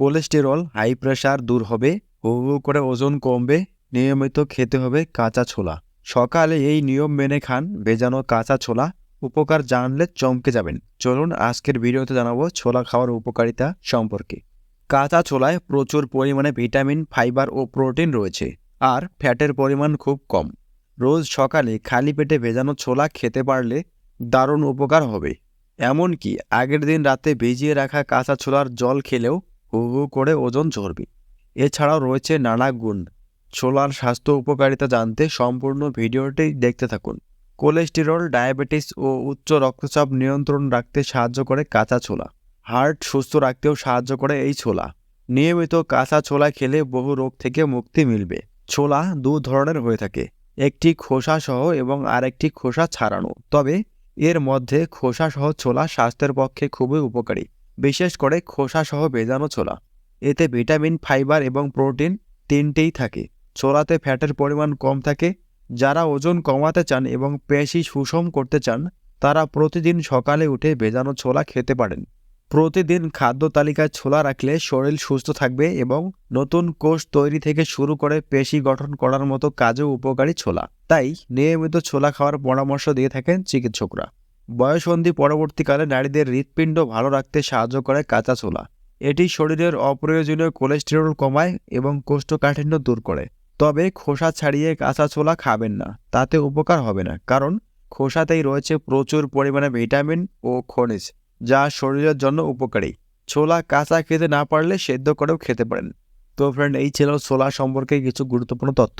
Cholesterol, high pressure দূর হবে হু করে ওজন কমবে, নিয়মিত খেতে হবে কাঁচা ছোলা। সকালে এই নিয়ম মেনে খান, ভেজানো কাঁচা ছোলা। উপকার জানলে চমকে যাবেন। চলুন আজকের ভিডিওতে জানাব ছোলা খাওয়ার উপকারিতা সম্পর্কে। কাঁচা ছোলায় প্রচুর পরিমাণে ভিটামিন, ফাইবার ও প্রোটিন রয়েছে আর ফ্যাটের পরিমাণ খুব কম। রোজ সকালে খালি পেটে ভেজানো ছোলা খেতে পারলে দারুণ উপকার হবে। এমনকি আগের দিন রাতে ভিজিয়ে রাখা কাঁচা ছোলার জল খেলেও হু হু করে ওজন ঝরবে এছাড়াও রয়েছে নানা গুণ। ছোলার স্বাস্থ্য উপকারিতা জানতে সম্পূর্ণ ভিডিওটি দেখতে থাকুন। কোলেস্টেরল, ডায়াবেটিস ও উচ্চ রক্তচাপ নিয়ন্ত্রণ রাখতে সাহায্য করে কাঁচা ছোলা। হার্ট সুস্থ রাখতেও সাহায্য করে এই ছোলা। নিয়মিত কাঁচা ছোলা খেলে বহু রোগ থেকে মুক্তি মিলবে। ছোলা দু ধরনের হয়ে থাকে। একটি খোসা সহ এবং আরেকটি খোসা ছাড়ানো। তবে এর মধ্যে খোসা সহ ছোলা স্বাস্থ্যের পক্ষে খুবই উপকারী। বিশেষ করে খোসা সহ ভেজানো ছোলা। এতে ভিটামিন, ফাইবার এবং প্রোটিন তিনটেই থাকে। ছোলাতে ফ্যাটের পরিমাণ কম থাকে। যারা ওজন কমাতে চান এবং পেশি সুষম করতে চান, তারা প্রতিদিন সকালে উঠে ভেজানো ছোলা খেতে পারেন। প্রতিদিন খাদ্য তালিকায় ছোলা রাখলে শরীর সুস্থ থাকবে এবং নতুন কোষ তৈরি থেকে শুরু করে পেশি গঠন করার মতো কাজেও উপকারী ছোলা। তাই নিয়মিত ছোলা খাওয়ার পরামর্শ দিয়ে থাকেন চিকিৎসকরা। বয়সন্ধি পরবর্তীকালে নারীদের হৃৎপিণ্ড ভালো রাখতে সাহায্য করে কাঁচা ছোলা এটি শরীরের অপ্রয়োজনীয় কোলেস্টেরল কমায় এবং কোষ্ঠকাঠিন্য দূর করে। তবে খোসা ছাড়িয়ে কাঁচা ছোলা খাবেন না, তাতে উপকার হবে না, কারণ খোসাতেই রয়েছে প্রচুর পরিমাণে ভিটামিন ও খনিজ, যা শরীরের জন্য উপকারী। ছোলা কাঁচা খেতে না পারলে সেদ্ধ করেও খেতে পারেন। তো ফ্রেন্ড এই ছিল ছোলা সম্পর্কে কিছু গুরুত্বপূর্ণ তথ্য।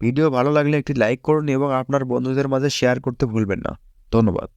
ভিডিও ভালো লাগলে একটি লাইক করুন এবং আপনার বন্ধুদের মাঝে শেয়ার করতে ভুলবেন না। ধন্যবাদ।